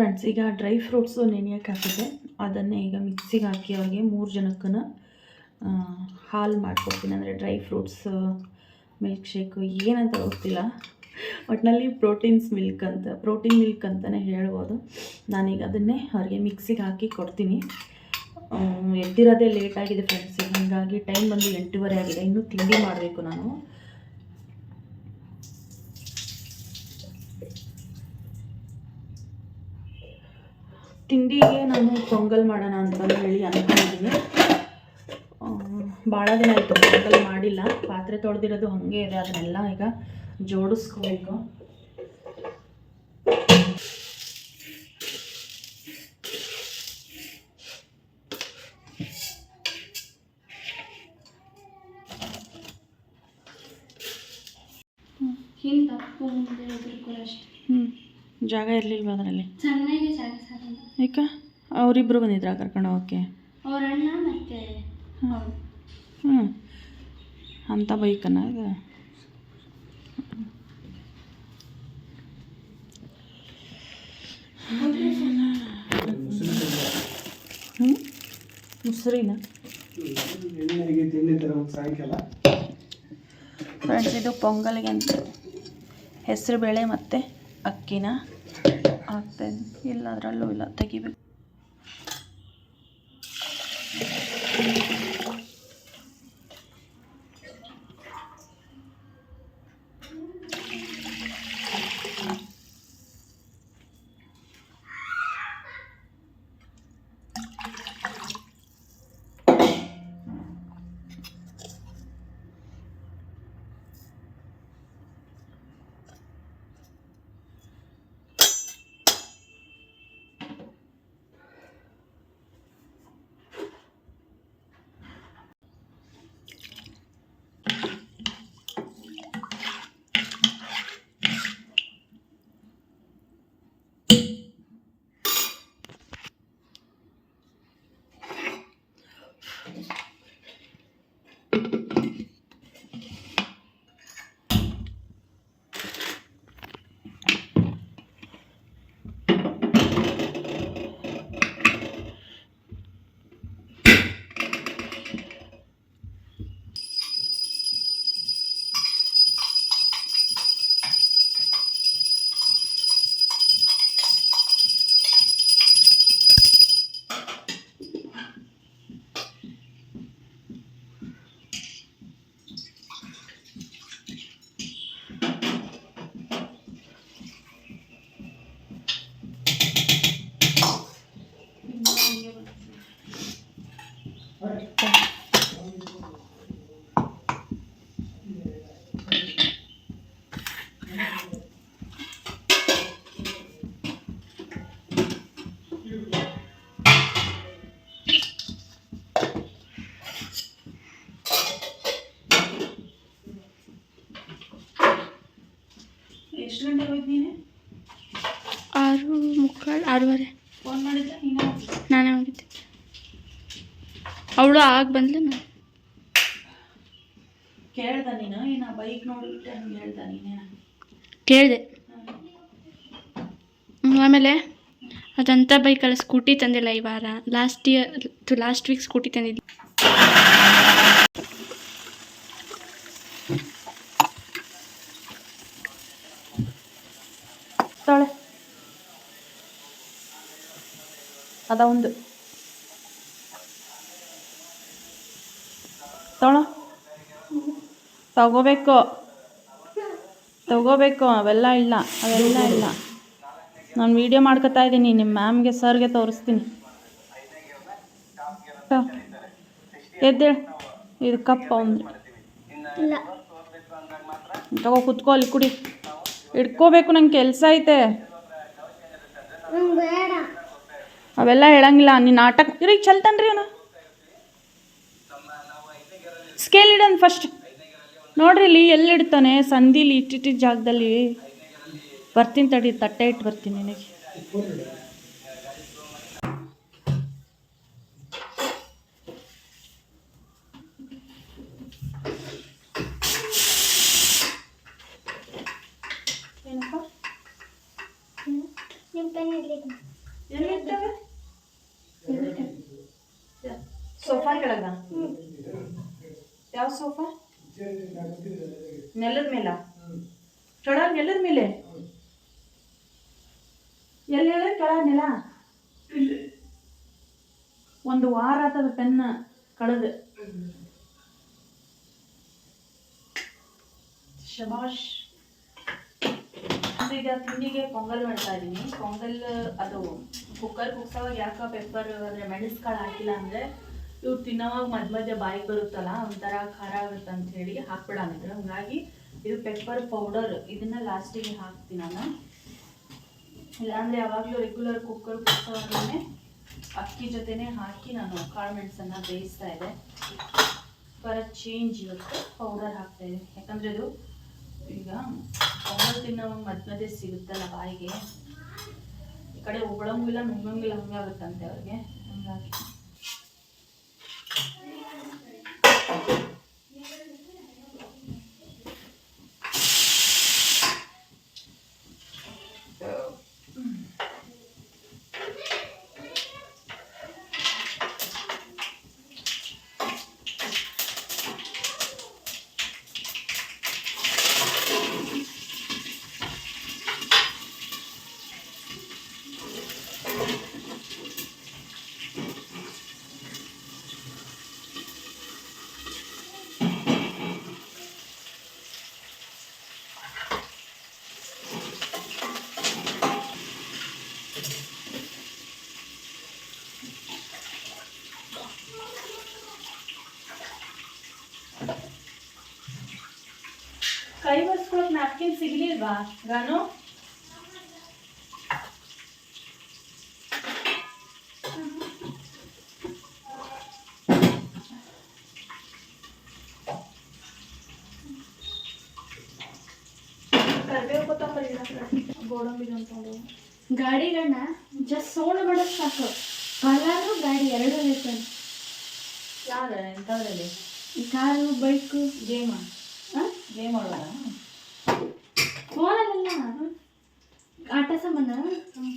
Friends ಈಗ dry fruits ನೆನೆಯೋಕೆ ಹಾಕಿದೆ ಅದನ್ನೇ ಈಗ ಮಿಕ್ಸಿಗೆ ಹಾಕಿ ಅವ್ರಿಗೆ ಮೂರು ಜನಕ್ಕನ ಹಾಲು ಮಾಡ್ಕೊಡ್ತೀನಿ. ಅಂದರೆ ಡ್ರೈ ಫ್ರೂಟ್ಸ್ ಮಿಲ್ಕ್ ಶೇಕು ಏನಂತ ಗೊತ್ತಿಲ್ಲ. ಒಟ್ಟಿನಲ್ಲಿ ಪ್ರೋಟೀನ್ಸ್ ಮಿಲ್ಕ್ ಅಂತ ಪ್ರೋಟೀನ್ ಮಿಲ್ಕ್ ಅಂತಲೇ ಹೇಳ್ಬೋದು. ನಾನೀಗ ಅದನ್ನೇ ಅವ್ರಿಗೆ ಮಿಕ್ಸಿಗೆ ಹಾಕಿ ಕೊಡ್ತೀನಿ. ಎದ್ದಿರೋದೇ ಲೇಟ್ ಆಗಿದೆ ಫ್ರೆಂಡ್ಸ್ ಹಾಗಾಗಿ ಟೈಮ್ ಬಂದು ಎಂಟೂವರೆ ಆಗಿದೆ. ಇನ್ನೂ ತಿಂಡಿ ಮಾಡಬೇಕು ನಾನು. ತಿಂಡಿಗೆ ನಾನು ಪೊಂಗಲ್ ಮಾಡೋಣ ಅಂತಂದು ಹೇಳಿ ಅಂದ್ಕೊಂಡಿದ್ದೀನಿ. ಭಾಳ ದಿನ ಆಯಿತು ಪೊಂಗಲ್ ಮಾಡಿಲ್ಲ. ಪಾತ್ರೆ ತೊಳೆದಿರೋದು ಹಾಗೆ ಇದೆ ಅದನ್ನೆಲ್ಲ ಈಗ ಜೋಡಿಸ್ಕೋಬೇಕು. ಜಾಗ ಇರ್ಲಿಲ್ವಾ ಅದರಲ್ಲಿ? ಚೆನ್ನಾಗಿ ಈಗ ಅವರಿಬ್ಬರು ಬಂದಿದ್ರಾ ಕರ್ಕೊಂಡು ಹೋಗೋಕ್ಕೆ? ಅವ್ರ ಅಣ್ಣ ಮತ್ತೆ ಅವ್ರು. ಹ್ಞೂ ಅಂಥ ಬೈಕನ್ನ ಇದು? ಹ್ಞೂ ಮುಸ್ರಿನ ಎಣ್ಣೆಗೆ ತಿಂಡಿ ತರಬೇಕು ಸಾಯಂಕಾಲ ಫ್ರೆಂಡ್ಸ್ ಇದು ಪೊಂಗಲ್ಗೆ ಅಂತ. ಹೆಸರು ಬೇಳೆ ಮತ್ತು ಅಕ್ಕಿನ. ಹಾಕ್ತಾ ಇಲ್ಲದರಲ್ಲೂ ಇಲ್ಲ ತೆಗಿಬೇಕು. ಎಷ್ಟು ಗಂಟೆಗೆ ಹೋಯ್ತು ನೀನು ಆರು ಮುಕ್ಕಾಲು ಆರೂವರೆ. ಫೋನ್ ಮಾಡಿದ್ದೆ? ನೀನು ನಾನೇ ಹೋಗಿದ್ದೆ. ಅವಳು ಆಗ ಬಂದ್ಲು ನಾನು. ಕೇಳ್ದ ನೀನು? ಏನ ಬೈಕ್ ನೋಡಿಬಿಟ್ಟೆ ಹಂಗೆ ಹೇಳ್ದ ನೀನೇನ? ಕೇಳಿದೆ. ಆಮೇಲೆ ಅದಂಥ ಬೈಕಲ್ಲ ಸ್ಕೂಟಿ ತಂದಿಲ್ಲ ಈ ವಾರ. Last year last week scooty ತಂದಿದ್ದೆ ಅದ ಒಂದು. ತೊಳ ತಗೋಬೇಕು. ತಗೋಬೇಕು ಅವೆಲ್ಲ ಇಲ್ಲ ಅವೆಲ್ಲ ಇಲ್ಲ. ನಾನು ವೀಡಿಯೋ ಮಾಡ್ಕೊತಾ ಇದ್ದೀನಿ ನಿಮ್ಮ ಮ್ಯಾಮ್ಗೆ ಸರ್ಗೆ ತೋರಿಸ್ತೀನಿ. ಎದ್ದೇಳ. ಇದು ಕಪ್ಪ ಒಂದು. ತಗೋ ಕುತ್ಕೋ ಅಲ್ಲಿ ಕುಡಿ. ಇಟ್ಕೋಬೇಕು ನಂಗೆ ಕೆಲಸ ಐತೆ. ಬೇಡ. ಅವೆಲ್ಲ ಹೇಳಂಗಿಲ್ಲ ನೀನು ನಾಟಕ ಇರಿ ಚಲ್ತಾನ್ರಿ ಅವನು. ಸ್ಕೇಲ್ ಇಡನ್ ಫಸ್ಟ್ ನೋಡ್ರಿ ಇಲ್ಲಿ ಎಲ್ಲಿ ಇಡ್ತಾನೆ ಸಂದಿಲಿ ಇಟ್ಟಿಟ್ಟಿದ್ದ ಜಾಗದಲ್ಲಿ. ಬರ್ತೀನಿ ತಡಿ ತಟ್ಟೆ ಇಟ್ಟು ಬರ್ತೀನಿ ನಿನಗೆ. ಏನಪ್ಪ? ಎಲ್ಲಿರ್ತವೆ ಸೋಫಾ ಕೆಳಗ? ಯಾವ ಸೋಫಾ? ನೆಲದ ಮೇಲ? ಕೆಳಗ ನೆಲದ ಮೇಲೆ? ಎಲ್ಲಿ ಹೇಳ ಕೆಳ ನೆಲ? ಒಂದು ವಾರ ಆತದ ಪೆನ್ನ ಕಳೆದ. ಶಬಾಷ್ ಈಗ ತಿಂಡಿಗೆ ಪೊಂಗಲ್ ಮಾಡ್ತಾ ಇದ್ದೀನಿ. ಪೊಂಗಲ್, ಅದು ಕುಕ್ಕರ್ ಕುಗ್ಸೋವಾಗ ಯಾಕೆ ಪೆಪ್ಪರ್ ಅಂದರೆ ಮೆಣಸ್ಕಾಳು ಹಾಕಿಲ್ಲ ಅಂದರೆ ಇವ್ರು ತಿನ್ನೋವಾಗ ಮಧ್ಯ ಮಧ್ಯ ಬಾಯಿಗೆ ಬರುತ್ತಲ್ಲ, ಒಂಥರ ಖಾರ ಆಗುತ್ತೆ ಅಂತ ಹೇಳಿ ಹಾಕ್ಬಿಡ ಅಂದ್ರು. ಹಂಗಾಗಿ ಇದು ಪೆಪ್ಪರ್ ಪೌಡರ್ ಇದನ್ನ ಲಾಸ್ಟಿಗೆ ಹಾಕ್ತೀನಿ ನಾನು. ಇಲ್ಲಾಂದರೆ ಯಾವಾಗಲೂ ರೆಗ್ಯುಲರ್ ಕುಕ್ಕರ್ ಕುಕ್ಕರ್ನೇ ಅಕ್ಕಿ ಜೊತೆನೇ ಹಾಕಿ ನಾನು ಕಾಳು ಮೆಣಸನ್ನು ಬೇಯಿಸ್ತಾ ಇದೆ ಫಾರ್ ಚೇಂಜ್ ಇವತ್ತು ಪೌಡರ್ ಹಾಕ್ತಾ ಇದೆ ಯಾಕಂದರೆ ಇದು ಈಗ ಪೌಡರ್ ತಿನ್ನೋವಾಗ ಮಧ್ಯ ಮಧ್ಯೆ ಸಿಗುತ್ತಲ್ಲ ಬಾಯಿಗೆ. ಈ ಕಡೆ ಉಗುಳಂಗಿಲ್ಲ, ನುಂಗಂಗಿಲ್ಲ ಹಂಗಾಗುತ್ತಂತೆ ಅವ್ರಿಗೆ. ಹಂಗಾಗಿ ಕೈ ಒರೆಸ್ಕೊಳಕ್ ಗೋಡಂಬಿ ಅಂತಂದು ಗಾಡಿಗಳನ್ನ ಜಸ್ಟ್ ಸೋಣ ಮಾಡೋದು ಸಾಕು. ಕಲರು ಗಾಡಿ ಎರಡು ಯಾರು ಯಾರ ಎಂಥದ್ರಲ್ಲಿ? Car bike. ಗೇಮ? ಗೇಮ್ ಆಡೋದ ಫೋನಲ್ಲ ಆಟ ಸಂಬಂಧ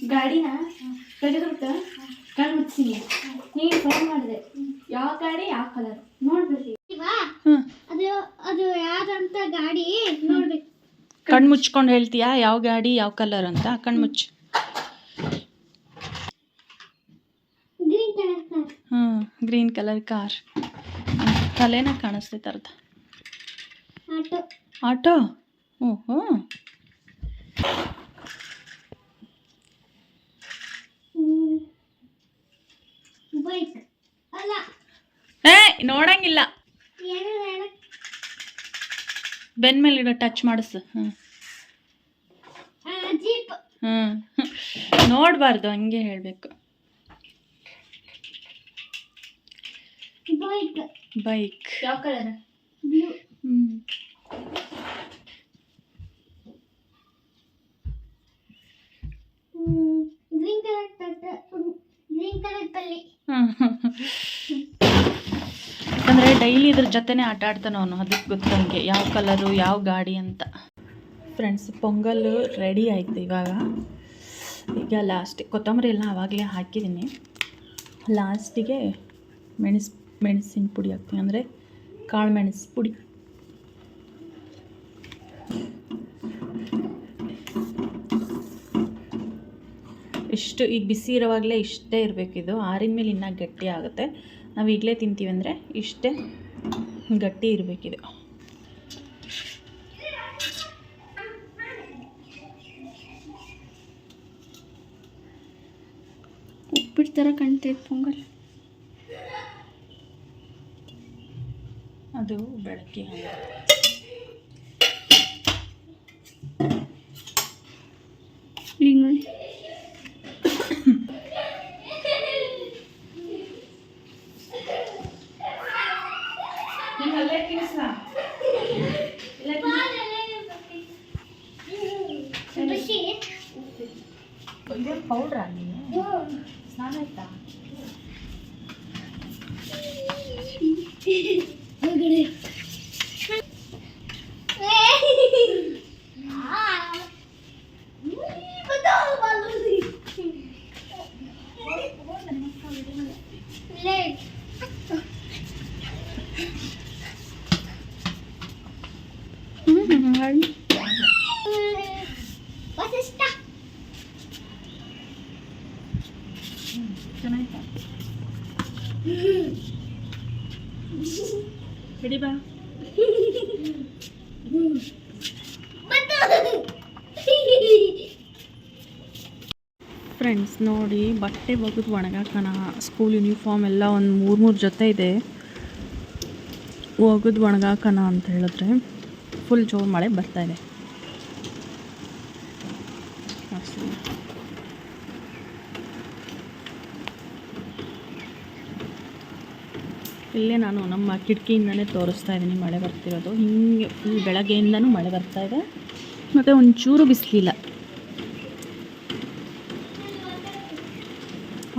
ಗಾಡಿನ ತೆಗೆದ್ಬಿಟ್ಟು ಕಣ್ಣು ಮುಚ್ಚಿನಿ ನೀನು ಫೋನ್ ಮಾಡಿದೆ ಯಾವ ಗಾಡಿ ಯಾವ ಕಲರ್ ನೋಡ್ಬೇಕು ಅದು ಅದು ಯಾರಂತ ಗಾಡಿ ನೋಡ್ಬೇಕು ಕಣ್ಣು ಮುಚ್ಕೊಂಡು ಹೇಳ್ತೀಯಾ? ಯಾವ ಗಾಡಿ ಯಾವ ಕಲರ್ ಅಂತ? ಕಣ್ಣು ಮುಚ್ಚು. ಹ್ಞೂ ಗ್ರೀನ್ ಕಲರ್ ಕಾರ್ ತಲೆನ ಕಾಣಿಸ್ತೈತೆ ಅರ್ಧ. ಆಟೋ ಓಹೋ. ಹ್ಞೂ ಹ್ಞೂ ಏ ನೋಡಂಗಿಲ್ಲ. ಇಡೋ ಟಚ್ ಮಾಡಿಸು. ಹ್ಞೂ ಜೀಪ್ ಹ್ಞೂ ನೋಡಬಾರ್ದು ಹಂಗೆ ಹೇಳಬೇಕು. ಬೈಕ್ ಬೈಕ್ ಯಾವ ಕಲರ್ ಬ್ಲೂ ಹ್ಞೂ ಗ್ರೀನ್ ಕಲರ್ ಗ್ರೀನ್ ಕಲರ್ ಪಲ್ಲಿ. ಅಂದರೆ ಡೈಲಿ ಇದ್ರ ಜೊತೆನೇ ಆಟ ಆಡ್ತಾನೆ ಅವನು ಅದಕ್ಕೆ ಗೊತ್ತಂಗೆ ಯಾವ ಕಲರು ಯಾವ ಗಾಡಿ ಅಂತ. ಫ್ರೆಂಡ್ಸ್ ಪೊಂಗಲ್ ರೆಡಿ ಆಯಿತು ಇವಾಗ. ಈಗ ಲಾಸ್ಟ್ ಕೊತ್ತಂಬರಿ ಎಲ್ಲ ಆವಾಗಲೇ ಹಾಕಿದ್ದೀನಿ. ಲಾಸ್ಟಿಗೆ ಮೆಣಸು, ಮೆಣಸಿನ ಪುಡಿ ಹಾಕ್ತೀನಿ. ಅಂದರೆ ಕಾಳು ಮೆಣಸು ಪುಡಿ. ಇಷ್ಟು ಈಗ ಬಿಸಿ ಇರೋವಾಗಲೇ ಇಷ್ಟೇ ಇದು. ಆರಿದ ಮೇಲೆ ಇನ್ನೂ ಗಟ್ಟಿ ಆಗುತ್ತೆ. ನಾವು ಈಗಲೇ ತಿಂತೀವಿ ಅಂದರೆ ಇಷ್ಟೇ ಗಟ್ಟಿ ಇರಬೇಕಿದು. ಉಪ್ಪಿಟ್ಟು ಥರ ಕಾಣ್ತೈತೆ ಪೊಂಗಲ್. ಅದು ಬೆಳಗ್ಗೆ ಹಂಗೆ ಈಗ ನೋಡಿ ಇದೇ ಪೌಡ್ರಾ ನೀನು ಸ್ನಾನ ಆಯ್ತಾ ಚೆನ್ನಾಯ್ತಾ ಹಿಡಿ ಬಾ ಫ್ರೆಂಡ್ಸ್ ನೋಡಿ ಬಟ್ಟೆ ಒಗೆದು ಒಣಗಾಕೋಣ ಸ್ಕೂಲ್ ಯೂನಿಫಾರ್ಮ್ ಎಲ್ಲ ಒಂದು ಮೂರು ಮೂರು ಜೊತೆ ಇದೆ. ಒಗೆದು ಒಣಗಾಕೋಣ ಅಂತ ಹೇಳಿದ್ರೆ ಫುಲ್ ಜೋರು ಮಳೆ ಬರ್ತಾ ಇದೆ. ಇಲ್ಲೇ ನಾನು ನಮ್ಮ ಕಿಟಕಿಯಿಂದನೇ ತೋರಿಸ್ತಾ ಇದ್ದೀನಿ ಮಳೆ ಬರ್ತಿರೋದು. ಹಿಂಗೆ ಫುಲ್ ಬೆಳಗ್ಗೆಯಿಂದನೂ ಮಳೆ ಬರ್ತಾ ಇದೆ. ಮತ್ತು ಒಂಚೂರು ಬಿಸಿಲಿಲ್ಲ.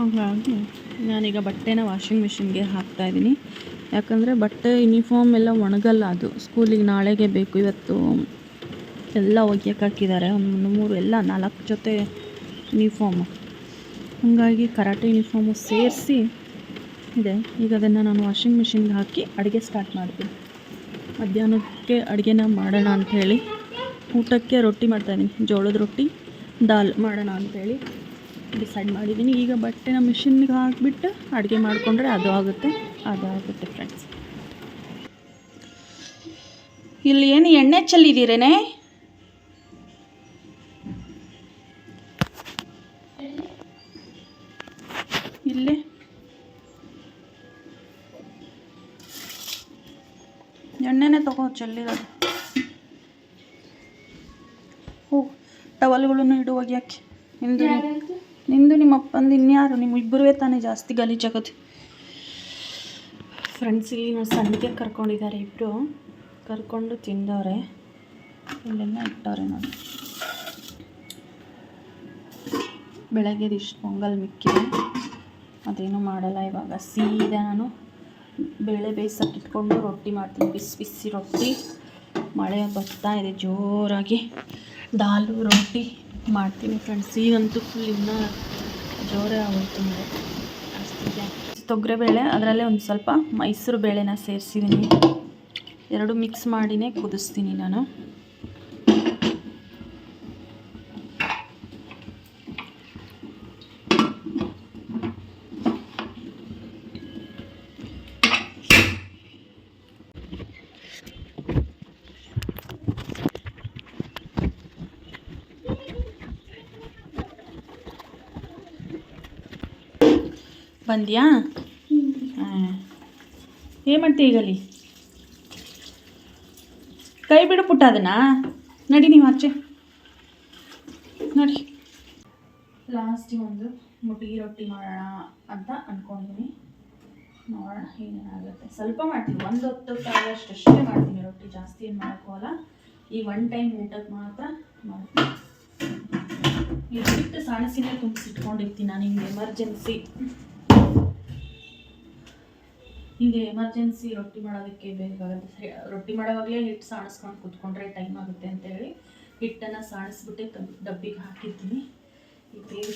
ಹಾಗಾಗಿ ನಾನೀಗ ಬಟ್ಟೆನ ವಾಷಿಂಗ್ ಮಿಷಿನ್ಗೆ ಹಾಕ್ತಾ ಇದ್ದೀನಿ. ಯಾಕಂದರೆ ಬಟ್ಟೆ ಯೂನಿಫಾರ್ಮ್ ಎಲ್ಲ ಒಣಗಲ್ಲ ಅದು. ಸ್ಕೂಲಿಗೆ ನಾಳೆಗೆ ಬೇಕು. ಇವತ್ತು ಎಲ್ಲ ಒಗ್ಯಕ್ಕೆ ಹಾಕಿದ್ದಾರೆ. ಒಂದು ಮೂರು ಎಲ್ಲ ನಾಲ್ಕು ಜೊತೆ ಯೂನಿಫಾರ್ಮ್ ಹಾಗಾಗಿ ಕರಾಟೆ ಯೂನಿಫಾರ್ಮು ಸೇರಿಸಿ ಇದೆ. ಈಗ ಅದನ್ನು ನಾನು ವಾಷಿಂಗ್ ಮಿಷಿನ್ಗೆ ಹಾಕಿ ಅಡುಗೆ ಸ್ಟಾರ್ಟ್ ಮಾಡ್ತೀನಿ. ಮಧ್ಯಾಹ್ನಕ್ಕೆ ಅಡುಗೆನ ಮಾಡೋಣ ಅಂಥೇಳಿ ಊಟಕ್ಕೆ ರೊಟ್ಟಿ ಮಾಡ್ತಾಯಿದ್ದೀನಿ ಜೋಳದ ರೊಟ್ಟಿ, ದಾಲ್ ಮಾಡೋಣ ಅಂಥೇಳಿ ಡಿಸೈಡ್ ಮಾಡಿದ್ದೀನಿ. ಈಗ ಬಟ್ಟೆನ ಮಿಷಿನ್ಗೆ ಹಾಕಿಬಿಟ್ಟು ಅಡುಗೆ ಮಾಡಿಕೊಂಡ್ರೆ ಅದು ಆಗುತ್ತೆ. ಅದು ಆಗುತ್ತೆ ಫ್ರೆಂಡ್ಸ್ ಇಲ್ಲಿ ಏನು ಎಣ್ಣೆ ಚೆಲ್ಲಿದ್ದೀರೇನೆ? ಇಲ್ಲಿ. ಎಣ್ಣೆನೇ ತಗೋ ಚೆಲ್ಲಿರೋದು. ಹೋ ಟವಲ್ಗಳನ್ನು ಇಡುವಾಗ ಯಾಕೆ ನಿಂದು ನಿಂದು ನಿಮ್ಮ ಅಪ್ಪಂದು ಇನ್ಯಾರು? ನಿಮ್ಮ ಇಬ್ಬರುವೇ ತಾನೇ ಜಾಸ್ತಿ ಗಲೀಜಾಗೋದು ಫ್ರೆಂಡ್ಸ್ ಇಲ್ಲಿ ನಾವು ಸಂಡಿಗೆ ಕರ್ಕೊಂಡಿದ್ದಾರೆ ಇಬ್ಬರು ಕರ್ಕೊಂಡು ತಿಂದವ್ರೆ. ಇಲ್ಲೆಲ್ಲ ಇಟ್ಟವ್ರೆ ನೋಡಿ. ಬೆಳಗ್ಗೆ ಇಷ್ಟು ಪೊಂಗಲ್ ಮಿಕ್ಕಿದೆ ಅದೇನು ಮಾಡಲ್ಲ ಇವಾಗ. ಸೀದಾ ನಾನು ಬೇಳೆ ಬೇಯಿಸಕ್ಕೆ ಇಟ್ಕೊಂಡು ರೊಟ್ಟಿ ಮಾಡ್ತೀನಿ. ಬಿಸಿ ಬಿಸಿ ರೊಟ್ಟಿ. ಮಳೆ ಬರ್ತಾ ಇದೆ ಜೋರಾಗಿ. ದಾಲು, ರೊಟ್ಟಿ. ಮಾಡ್ತೀನಿ ಫ್ರೆಂಡ್ಸ್ ಈಗಂತೂ ಫುಲ್ ಇನ್ನೂ ಜೋರೇ ಆಗೋಯ್ತು ಮಳೆ ಅಷ್ಟಿದೆ. ತೊಗರಿಬೇಳೆ ಅದರಲ್ಲೇ ಒಂದು ಸ್ವಲ್ಪ ಮೈಸೂರು ಬೇಳೆನ ಸೇರಿಸಿದ್ದೀನಿ ಎರಡು ಮಿಕ್ಸ್ ಮಾಡಿನೇ ಕುದಿಸ್ತೀನಿ ನಾನು. ಬಂದ್ಯಾ? ಹಾಂ. ಏನು ಮಾಡ್ತೀಯ ಕೈ ಬಿಡು ಪುಟ್ಟ ಅದನ್ನ. ನಡಿ ನೀವು ಆಚೆ. ನೋಡಿ. ಲಾಸ್ಟಿಗೆ ಒಂದು ಮುಟ್ಟಿಗೆ ರೊಟ್ಟಿ ಮಾಡೋಣ ಅಂತ ಅಂದ್ಕೊಂಡಿದ್ದೀನಿ ನೋಡೋಣ ಏನೇನಾಗುತ್ತೆ ಸ್ವಲ್ಪ ಮಾಡ್ತೀವಿ ಒಂದು ಹೊತ್ತು ಅಷ್ಟೇ ಮಾಡ್ತೀನಿ ರೊಟ್ಟಿ. ಜಾಸ್ತಿ ಏನು ಮಾಡೋಕ್ಕೋಲ್ಲ ಈ ಒನ್ ಟೈಮ್ ಊಟಕ್ಕೆ ಮಾತ್ರ ಮಾಡ್ತೀನಿ. ಇಟ್ಟು ಸಾಣಸಿನೇ ತುಂಬಿಸಿಟ್ಕೊಂಡಿರ್ತೀನಿ ನಾನು. ಹಿಂಗೆ ಎಮರ್ಜೆನ್ಸಿ ಹಿಂಗೆ ಎಮರ್ಜೆನ್ಸಿ ರೊಟ್ಟಿ ಮಾಡೋದಕ್ಕೆ ಬೇಕಾಗುತ್ತೆ. ರೊಟ್ಟಿ ಮಾಡೋವಾಗಲೇ ಹಿಟ್ಟು ಸಾಣಿಸ್ಕೊಂಡು ಕುತ್ಕೊಂಡ್ರೆ ಟೈಮ್ ಆಗುತ್ತೆ ಅಂತೇಳಿ ಹಿಟ್ಟನ್ನು ಸಾಣಿಸ್ಬಿಟ್ಟೆ ಡಬ್ಬಿಗೆ ಹಾಕಿದ್ದೀನಿ ಈ ಬೇಗ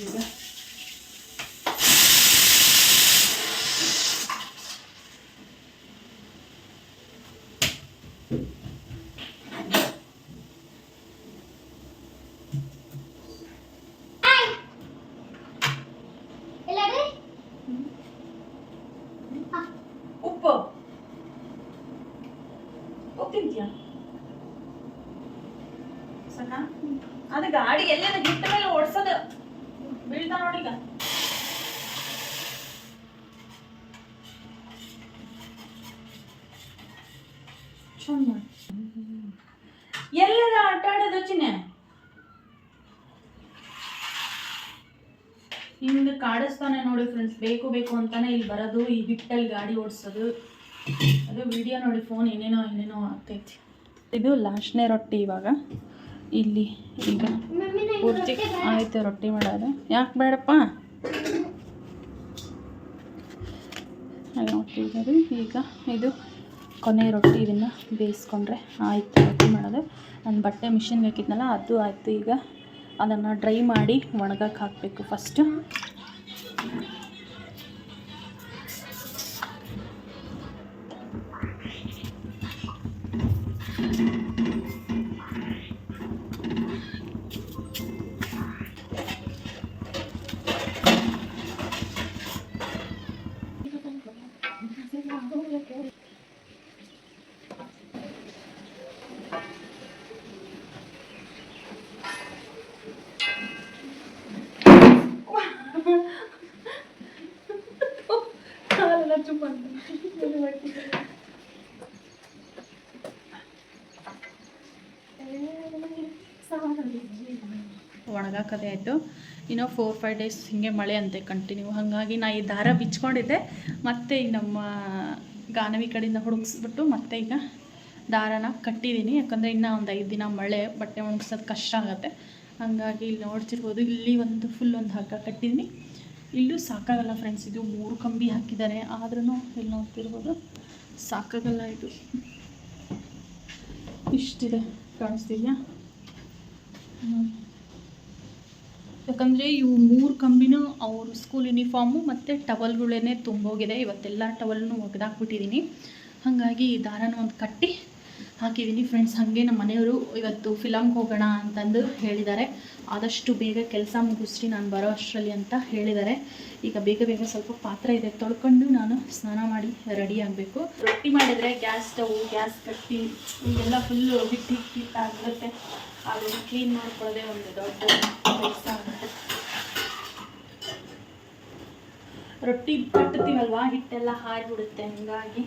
ಉಪ್ಪು ಉಪ್ಪು ತಿಂತೀಯ ಸಾಕ ಅದು ಗಾಡಿ ಎಲ್ಲೇನ ಗಿಟ್ಟ ಮೇಲೆ ಓಡಿಸೋದು? ಬೀಳ್ತಾ ನೋಡೀಗ ಚಂದ ಎಲ್ಲದ ಆಟ ಆಡೋದು ಚಿನ್ನೆ? ಹಿಂದೆ ಕಾಡಿಸ್ತಾನೆ ನೋಡಿ ಫ್ರೆಂಡ್ಸ್ ಬೇಕು ಬೇಕು ಅಂತಾನೆ ಇಲ್ಲಿ ಬರೋದು ಈ ಹಿಟ್ಟಲ್ಲಿ ಗಾಡಿ ಓಡಿಸೋದು. ಅದು ವಿಡಿಯೋ ನೋಡಿ ಫೋನ್ ಏನೇನೋ ಏನೇನೋ ಆಗ್ತೈತಿ. ಇದು ಲಾಸ್ಟ್ನೇ ರೊಟ್ಟಿ ಇವಾಗ. ಇಲ್ಲಿ ಈಗ ಪೂರ್ತಿ ಆಯ್ತು ರೊಟ್ಟಿ ಮಾಡೋದು. ಯಾಕೆ ಬೇಡಪ್ಪ? ನೋಡ್ತಿದ್ದಾರೆ. ಈಗ ಇದು ಕೊನೆ ರೊಟ್ಟಿ ಇದನ್ನು ಬೇಯಿಸ್ಕೊಂಡ್ರೆ ಆಯಿತು ರೊಟ್ಟಿ ಮಾಡೋದು. ನಾನು ಬಟ್ಟೆ ಮಿಷಿನ್ ಹಾಕಿದ್ನಲ್ಲ, ಅದು ಆಯಿತು. ಈಗ ಅದನ್ನು ಡ್ರೈ ಮಾಡಿ ಒಣಗಕ್ಕೆ ಹಾಕಬೇಕು ಫಸ್ಟು. ಒಣಗಾಕದೇ ಆಯಿತು. ಇನ್ನೂ ಫೋರ್ ಫೈವ್ ಡೇಸ್ ಹಿಂಗೆ ಮಳೆ ಅಂತೆ ಕಂಟಿನ್ಯೂ ಹಾಗಾಗಿ ನಾ ಈ ದಾರ ಬಿಚ್ಕೊಂಡಿದ್ದೆ. ಮತ್ತೆ ಈಗ ನಮ್ಮ ಗಾನವಿ ಕಡೆಯಿಂದ ಹುಡುಗಿಸ್ಬಿಟ್ಟು ಮತ್ತೆ ಈಗ ದಾರನ ಕಟ್ಟಿದ್ದೀನಿ. ಯಾಕಂದರೆ ಇನ್ನೂ ಒಂದು ಐದು ದಿನ ಮಳೆ, ಬಟ್ಟೆ ಒಣಗಿಸೋದು ಕಷ್ಟ ಆಗುತ್ತೆ. ಹಾಗಾಗಿ ಇಲ್ಲಿ ನೋಡ್ತಿರ್ಬೋದು, ಇಲ್ಲಿ ಒಂದು ಫುಲ್ ಒಂದು ಹಗ್ಗ ಕಟ್ಟಿದ್ದೀನಿ. ಇಲ್ಲೂ ಸಾಕಾಗಲ್ಲ ಫ್ರೆಂಡ್ಸ್ ಇದು ಮೂರು ಕಂಬಿ ಹಾಕಿದ್ದಾರೆ. ಆದ್ರೂ ಇಲ್ಲಿ ನೋಡ್ತಿರ್ಬೋದು, ಸಾಕಾಗಲ್ಲ ಇದು. ಇಷ್ಟಿದೆ. ಕಾಣಿಸ್ತಿದ್ಯಾ. ಯಾಕಂದರೆ ಇವು ಮೂರು ಕಂಬಿನೂ ಅವ್ರ ಸ್ಕೂಲ್ ಯೂನಿಫಾರ್ಮು ಮತ್ತು ಟವಲ್ಗಳೇ ತುಂಬೋಗಿದೆ. ಇವತ್ತೆಲ್ಲ ಟವಲ್ನು ಒಗೆದಾಕ್ಬಿಟ್ಟಿದ್ದೀನಿ ಹಾಗಾಗಿ ದಾರನ ಒಂದು ಕಟ್ಟಿ ಹಾಕಿದ್ದೀನಿ ಫ್ರೆಂಡ್ಸ್. ಹಾಗೆ ನಮ್ಮ ಮನೆಯವರು ಇವತ್ತು ಫಿಲಮ್ಗೆ ಹೋಗೋಣ ಅಂತಂದು ಹೇಳಿದ್ದಾರೆ. ಆದಷ್ಟು ಬೇಗ ಕೆಲಸ ಮುಗಿಸ್ರಿ, ನಾನು ಬರೋ ಅಷ್ಟರಲ್ಲಿ ಅಂತ ಹೇಳಿದ್ದಾರೆ. ಈಗ ಬೇಗ ಬೇಗ ಸ್ವಲ್ಪ ಪಾತ್ರೆ ಇದೆ, ತೊಳ್ಕೊಂಡು ನಾನು ಸ್ನಾನ ಮಾಡಿ ರೆಡಿ ಆಗಬೇಕು. ರೊಟ್ಟಿ ಮಾಡಿದರೆ ಗ್ಯಾಸ್ ಸ್ಟವ್, ಗ್ಯಾಸ್ ಕಟ್ಟಿ ಇವೆಲ್ಲ ಫುಲ್ಲು ಬಿಟ್ಟು ಆಗಿರುತ್ತೆ. ಅದನ್ನು ಕ್ಲೀನ್ ಮಾಡ್ಕೊಳ್ಳೋದೇ ಒಂದು ದೊಡ್ಡ ಕೆಲಸ ಆಗುತ್ತೆ. ರೊಟ್ಟಿ ಕಟ್ತೀವಲ್ವಾ? ಹಿಟ್ಟೆಲ್ಲ ಹಾರಿಬಿಡುತ್ತೆ ಹಂಗಾಗಿ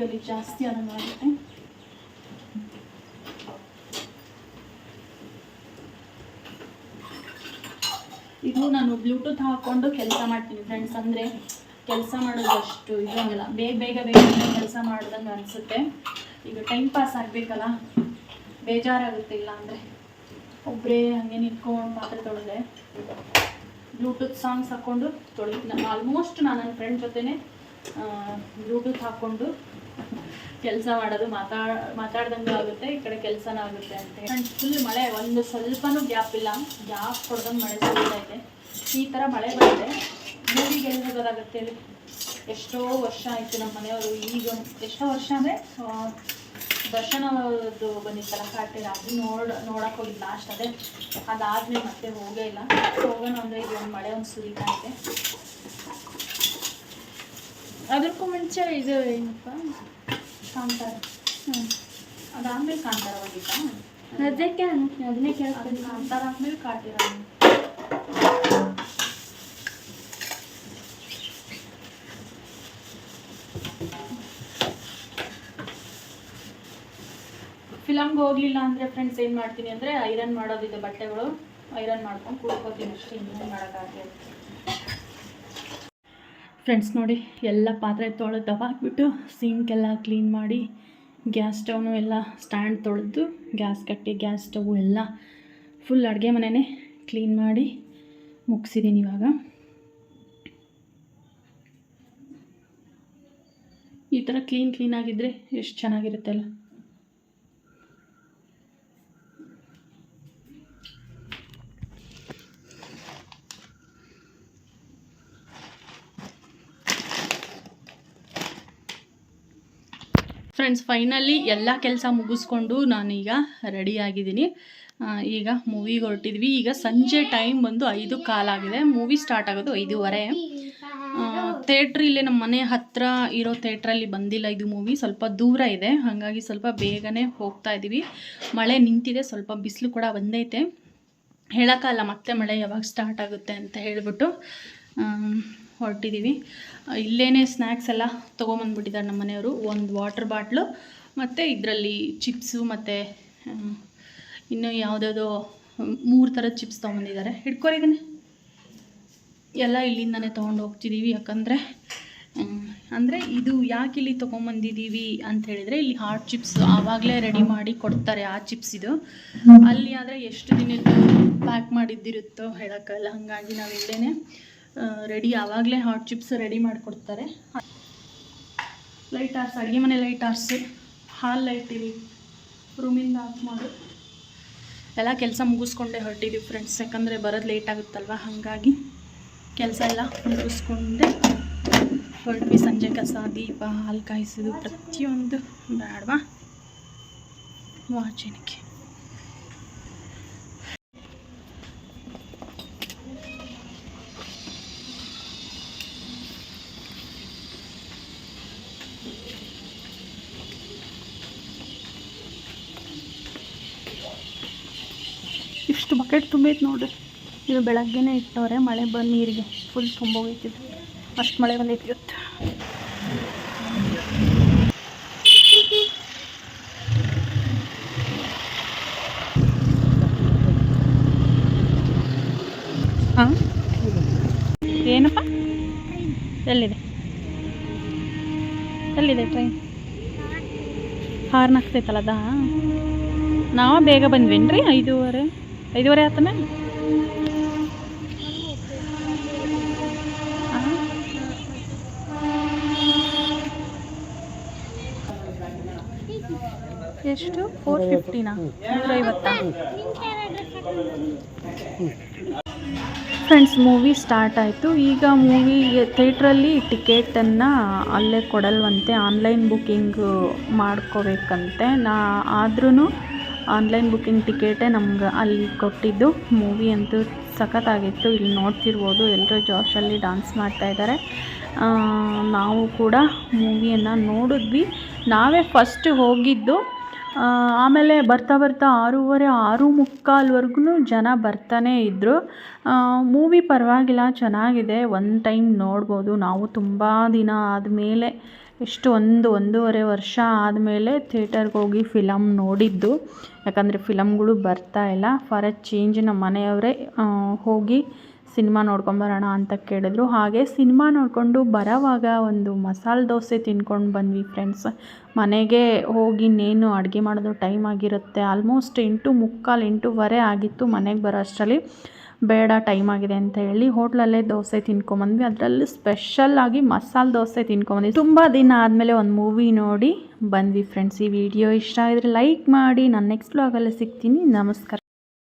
ಗಲಿ ಜಾಸ್ತಿ ಆದಂಗಾಗುತ್ತೆ ಇದು ನಾನು ಬ್ಲೂಟೂತ್ ಹಾಕ್ಕೊಂಡು ಕೆಲಸ ಮಾಡ್ತೀನಿ ಫ್ರೆಂಡ್ಸ್ ಅಂದರೆ ಕೆಲಸ ಮಾಡೋದು ಅಷ್ಟು ಇದು ಆಗಲ್ಲ ಬೇಗ ಬೇಗ ಬೇಗ ಕೆಲಸ ಮಾಡ್ದಂಗೆ ಅನಿಸುತ್ತೆ. ಈಗ ಟೈಮ್ ಪಾಸ್ ಆಗಬೇಕಲ್ಲ? ಬೇಜಾರಾಗುತ್ತೆ ಇಲ್ಲ ಅಂದರೆ? ಒಬ್ಬರೇ ಹಾಗೆ ನಿಂತ್ಕೊಂಡು ಮಾತ್ರ ತೊಳೆದೆ ಬ್ಲೂಟೂತ್ ಸಾಂಗ್ಸ್ ಹಾಕ್ಕೊಂಡು ತೊಳಿತೀನಿ ಆಲ್ಮೋಸ್ಟ್ ನಾನು ನನ್ನ ಫ್ರೆಂಡ್ ಜೊತೆನೇ ಬ್ಲೂಟೂತ್ ಹಾಕ್ಕೊಂಡು ಕೆಲಸ ಮಾಡೋದು, ಮಾತಾ, ಮಾತಾಡ್ದಂಗೂ ಆಗುತ್ತೆ, ಈ ಕಡೆ ಕೆಲಸನೂ ಆಗುತ್ತೆ ಅಂತ ಫುಲ್ ಮಳೆ, ಒಂದು ಸ್ವಲ್ಪನೂ ಗ್ಯಾಪ್ ಇಲ್ಲ. ಗ್ಯಾಪ್ ಕೊಡ್ದಂಗೆ ಮಳೆ ಇದೆ. ಈ ಥರ ಮಳೆ ಬಂದಿದೆ ಮೂವಿಗೆ ಎಲ್ಲಿ ಹೋಗೋದಾಗುತ್ತೆ ಎಷ್ಟೋ ವರ್ಷ ಆಯಿತು ನಮ್ಮ ಮನೆಯವರು. ಈಗ ಎಷ್ಟೋ ವರ್ಷ ಅಂದರೆ ದರ್ಶನದ್ದು ಬಂದಿತ್ತಲ್ಲ, ಕಾಟೆ ಅದು ನೋಡ್ ನೋಡಕ್ಕೆ ಹೋಗಿದ್ದು ಲಾಸ್ಟ್ ಅದೇ ಅದಾದ್ಮೇಲೆ ಮತ್ತೆ ಹೋಗೇ ಇಲ್ಲ. ಹೋಗೋಣ ಅಂದರೆ ಈಗ ಒಂದು ಮಳೆ ಒಂದು ಸುರಿತಾ ಇದೆ. ಅದಕ್ಕೂ ಮುಂಚೆ ಇದು ಏನಪ್ಪ? ಕಾಂತಾರ. ಹ್ಞೂ ಅದಾದ್ಮೇಲೆ ಕಾಂತಾರ ಬಂದಿತ್ತಾ? ಅದಕ್ಕೆ ಅದನ್ನೇ ಅದು ಕೇಳ್ತೀನಿ. ಕಾಂತಾರ ಆದ್ಮೇಲೆ ಕಾಟಿರ ಫಿಲಮ್ಗೆ ಹೋಗ್ಲಿಲ್ಲ ಅಂದರೆ ಫ್ರೆಂಡ್ಸ್ ಏನು ಮಾಡ್ತೀನಿ ಅಂದರೆ ಐರನ್ ಮಾಡೋದಿದೆ ಬಟ್ಟೆಗಳು. ಐರನ್ ಮಾಡ್ಕೊಂಡು ಕೂಡ್ಕೋತೀನಿ ಅಷ್ಟೇ ಇನ್ನೇನು ಮಾಡೋಕ್ಕಾಗಲಿ ಫ್ರೆಂಡ್ಸ್ ನೋಡಿ, ಎಲ್ಲ ಪಾತ್ರೆ ತೊಳೆದು ಸಿಂಕ್ ಸಿಂಕೆಲ್ಲ ಕ್ಲೀನ್ ಮಾಡಿ ಗ್ಯಾಸ್ ಸ್ಟವ್ನು ಎಲ್ಲ ಸ್ಟ್ಯಾಂಡ್ ತೊಳೆದು ಗ್ಯಾಸ್ ಕಟ್ಟಿ ಗ್ಯಾಸ್ ಸ್ಟವ್ ಎಲ್ಲ ಫುಲ್ ಅಡುಗೆ ಮನೆಯೇ ಕ್ಲೀನ್ ಮಾಡಿ ಮುಗಿಸಿದ್ದೀನಿ ಇವಾಗ. ಈ ಥರ ಕ್ಲೀನ್ ಕ್ಲೀನಾಗಿದ್ದರೆ ಎಷ್ಟು ಚೆನ್ನಾಗಿರುತ್ತೆ ಫ್ರೆಂಡ್ಸ್ ಫೈನಲಿ ಎಲ್ಲ ಕೆಲಸ ಮುಗಿಸ್ಕೊಂಡು ನಾನೀಗ ರೆಡಿ ಆಗಿದ್ದೀನಿ. ಈಗ ಮೂವಿಗೆ ಹೊರಟಿದ್ವಿ. ಈಗ ಸಂಜೆ ಟೈಮ್ ಬಂದು ಐದು ಕಾಲಾಗಿದೆ ಮೂವಿ ಸ್ಟಾರ್ಟ್ ಆಗೋದು ಐದೂವರೆ. ಥೇಟ್ರ್ ಇಲ್ಲಿ ನಮ್ಮ ಮನೆ ಹತ್ತಿರ ಇರೋ ಥೇಟ್ರಲ್ಲಿ ಬಂದಿಲ್ಲ ಇದು ಮೂವಿ ಸ್ವಲ್ಪ ದೂರ ಇದೆ. ಹಾಗಾಗಿ ಸ್ವಲ್ಪ ಬೇಗನೆ ಹೋಗ್ತಾ ಇದ್ದೀವಿ ಮಳೆ ನಿಂತಿದೆ. ಸ್ವಲ್ಪ ಬಿಸಿಲು ಕೂಡ ಬಂದೈತೆ. ಹೇಳೋಕ್ಕಲ್ಲ ಮತ್ತೆ ಮಳೆ ಯಾವಾಗ ಸ್ಟಾರ್ಟ್ ಆಗುತ್ತೆ ಅಂತ ಹೇಳಿಬಿಟ್ಟು. ಹೊರಟಿದ್ದೀವಿ ಇಲ್ಲೇ ಸ್ನ್ಯಾಕ್ಸ್ ಎಲ್ಲ ತೊಗೊಂಬಂದ್ಬಿಟ್ಟಿದ್ದಾರೆ ನಮ್ಮ ಮನೆಯವರು. ಒಂದು ವಾಟರ್ ಬಾಟ್ಲು ಮತ್ತು ಇದರಲ್ಲಿ ಚಿಪ್ಸು ಮತ್ತು ಇನ್ನು ಯಾವುದ್ಯಾವುದೋ ಮೂರು ಥರದ ಚಿಪ್ಸ್ ತೊಗೊಂಬಂದಿದ್ದಾರೆ. ಹಿಡ್ಕೊರಿದ್ದೀನಿ ಎಲ್ಲ ಇಲ್ಲಿಂದನೇ ತೊಗೊಂಡು ಹೋಗ್ತಿದ್ದೀವಿ ಯಾಕಂದರೆ ಅಂದರೆ ಇದು ಯಾಕೆ ಇಲ್ಲಿ ತೊಗೊಂಬಂದಿದ್ದೀವಿ ಅಂತ ಹೇಳಿದರೆ, ಇಲ್ಲಿ ಹಾಟ್ ಚಿಪ್ಸ್ ಆವಾಗಲೇ ರೆಡಿ ಮಾಡಿ ಕೊಡ್ತಾರೆ ಆ ಚಿಪ್ಸ್ ಇದು. ಅಲ್ಲಿ ಆದರೆ ಎಷ್ಟು ದಿನದ್ದು ಪ್ಯಾಕ್ ಮಾಡಿದ್ದಿರುತ್ತೋ ಹೇಳೋಕ್ಕಲ್ಲ ಹಾಗಾಗಿ ನಾವು ಇಲ್ಲೇ ರೆಡಿ ಆವಾಗಲೇ ಹಾಟ್ ಚಿಪ್ಸ್ ರೆಡಿ ಮಾಡಿಕೊಡ್ತಾರೆ. ಲೈಟ್ ಆರ್ಸ್, ಅಡುಗೆ ಮನೆ ಲೈಟ್ ಆರ್ಸ್ ಹಾಲ್ ಲೈಟ್ ಇವಿ ರೂಮಿಂದ ಆಫ್ ಮಾಡು. ಎಲ್ಲ ಕೆಲಸ ಮುಗಿಸ್ಕೊಂಡೆ ಹೊರಟಿದ್ದೀವಿ ಫ್ರೆಂಡ್ಸ್ ಯಾಕಂದರೆ ಬರೋದು ಲೇಟ್ ಆಗುತ್ತಲ್ವ? ಹಾಗಾಗಿ ಕೆಲಸ ಎಲ್ಲ ಮುಗಿಸ್ಕೊಂಡೆ. ಹೊರಟ್ವಿ ಸಂಜೆ ಕಸ, ದೀಪ, ಹಾಲು ಕಾಯಿಸೋದು ಪ್ರತಿಯೊಂದು. ಬೇಡವಾ? ವಾಚನಕ್ಕೆ ಇಷ್ಟು ಬಕೆಟ್ ತುಂಬೈತೆ ನೋಡಿರಿ ಇದು ಬೆಳಗ್ಗೆನೇ ಇಟ್ಟವ್ರೆ, ಮಳೆ ಬಂದು ನೀರಿಗೆ ಫುಲ್ ತುಂಬೋಗೈತಿದು ಅಷ್ಟು ಮಳೆ ಬಂದೈತಿ ಇವತ್ತು. ಹಾಂ ಏನಪ್ಪ? ಎಲ್ಲಿದೆ? ಎಲ್ಲಿದೆ ಟ್ರೈನ್ ಹಾರ್ನ್ ಆಗ್ತೈತಲ್ಲ ಅದಾ ನಾವು ಬೇಗ ಬಂದ್ವೇನ್ರಿ ಐದೂವರೆ? ಐದೂವರೆ ಮ್ಯಾಮ್ ಎಷ್ಟು? ಫೋರ್ ಫಿಫ್ಟಿನಾ ನೂರೈವತ್ತಾ? ಫ್ರೆಂಡ್ಸ್ ಮೂವಿ ಸ್ಟಾರ್ಟ್ ಆಯಿತು. ಈಗ ಮೂವಿ ಥಿಯೇಟ್ರಲ್ಲಿ ಟಿಕೆಟನ್ನು ಅಲ್ಲೇ ಕೊಡಲ್ವಂತೆ ಆನ್ಲೈನ್ ಬುಕ್ಕಿಂಗ್ ಮಾಡ್ಕೋಬೇಕಂತೆ. ನಾ ಆದ್ರೂ ಆನ್ಲೈನ್ ಬುಕ್ಕಿಂಗ್ ಟಿಕೆಟೇ ನಮ್ಗೆ ಅಲ್ಲಿ ಕೊಟ್ಟಿದ್ದು ಮೂವಿ ಅಂತೂ ಸಖತ್ತಾಗಿತ್ತು. ಇಲ್ಲಿ ನೋಡ್ತಿರ್ಬೋದು ಎಲ್ಲರೂ ಜೋಶಲ್ಲಿ ಡ್ಯಾನ್ಸ್ ಮಾಡ್ತಾಯಿದ್ದಾರೆ ನಾವು ಕೂಡ ಮೂವಿಯನ್ನು ನೋಡಿದ್ವಿ. ನಾವೇ ಫಸ್ಟ್ ಹೋಗಿದ್ದು. ಆಮೇಲೆ ಬರ್ತಾ ಬರ್ತಾ ಆರೂವರೆ, ಆರು ಮುಕ್ಕಾಲ್ವರೆಗೂ ಜನ ಬರ್ತಾನೇ ಇದ್ದರು ಮೂವಿ ಪರವಾಗಿಲ್ಲ, ಚೆನ್ನಾಗಿದೆ. ಒನ್ ಟೈಮ್ ನೋಡ್ಬೋದು. ನಾವು ತುಂಬ ದಿನ ಆದಮೇಲೆ ಎಷ್ಟು ಒಂದು ಒಂದೂವರೆ ವರ್ಷ ಆದಮೇಲೆ ಥಿಯೇಟರ್ಗೆ ಹೋಗಿ ಫಿಲಮ್ ನೋಡಿದ್ದು. ಯಾಕಂದರೆ ಫಿಲಮ್ಗಳು ಬರ್ತಾ ಇಲ್ಲ. ಫಾರ್ ಎ ಚೇಂಜ್ ನಮ್ಮ ಮನೆಯವರೇ ಹೋಗಿ ಸಿನಿಮಾ ನೋಡ್ಕೊಂಬರೋಣ ಅಂತ ಕೇಳಿದ್ರು. ಹಾಗೆ ಸಿನಿಮಾ ನೋಡಿಕೊಂಡು ಬರೋವಾಗ ಒಂದು ಮಸಾಲೆ ದೋಸೆ ತಿನ್ಕೊಂಡು ಬಂದ್ವಿ ಫ್ರೆಂಡ್ಸ್. ಮನೆಗೆ ಹೋಗಿ ಇನ್ನೇನು ಅಡುಗೆ ಮಾಡೋದು ಟೈಮ್ ಆಗಿರುತ್ತೆ. ಆಲ್ಮೋಸ್ಟ್ ಎಂಟು ಮುಕ್ಕಾಲು ಎಂಟೂವರೆ ಆಗಿತ್ತು ಮನೆಗೆ ಬರೋ ಅಷ್ಟರಲ್ಲಿ ಬೇಡ ಟೈಮ್ ಆಗಿದೆ ಅಂತ ಹೇಳಿ ಹೋಟ್ಲಲ್ಲೇ ದೋಸೆ ತಿನ್ಕೊಂಬಂದ್ವಿ. ಅದರಲ್ಲೂ ಸ್ಪೆಷಲ್ಲಾಗಿ ಮಸಾಲೆ ದೋಸೆ ತಿನ್ಕೊಂಬಂದ್ವಿ. ತುಂಬ ದಿನ ಆದಮೇಲೆ ಒಂದು ಮೂವಿ ನೋಡಿ ಬಂದ್ವಿ ಫ್ರೆಂಡ್ಸ್ ಈ ವಿಡಿಯೋ ಇಷ್ಟ ಆಗಿದ್ರೆ ಲೈಕ್ ಮಾಡಿ, ನಾನು ನೆಕ್ಸ್ಟ್ ವ್ಲಾಗಲ್ಲಿ ಸಿಗ್ತೀನಿ. ನಮಸ್ಕಾರ.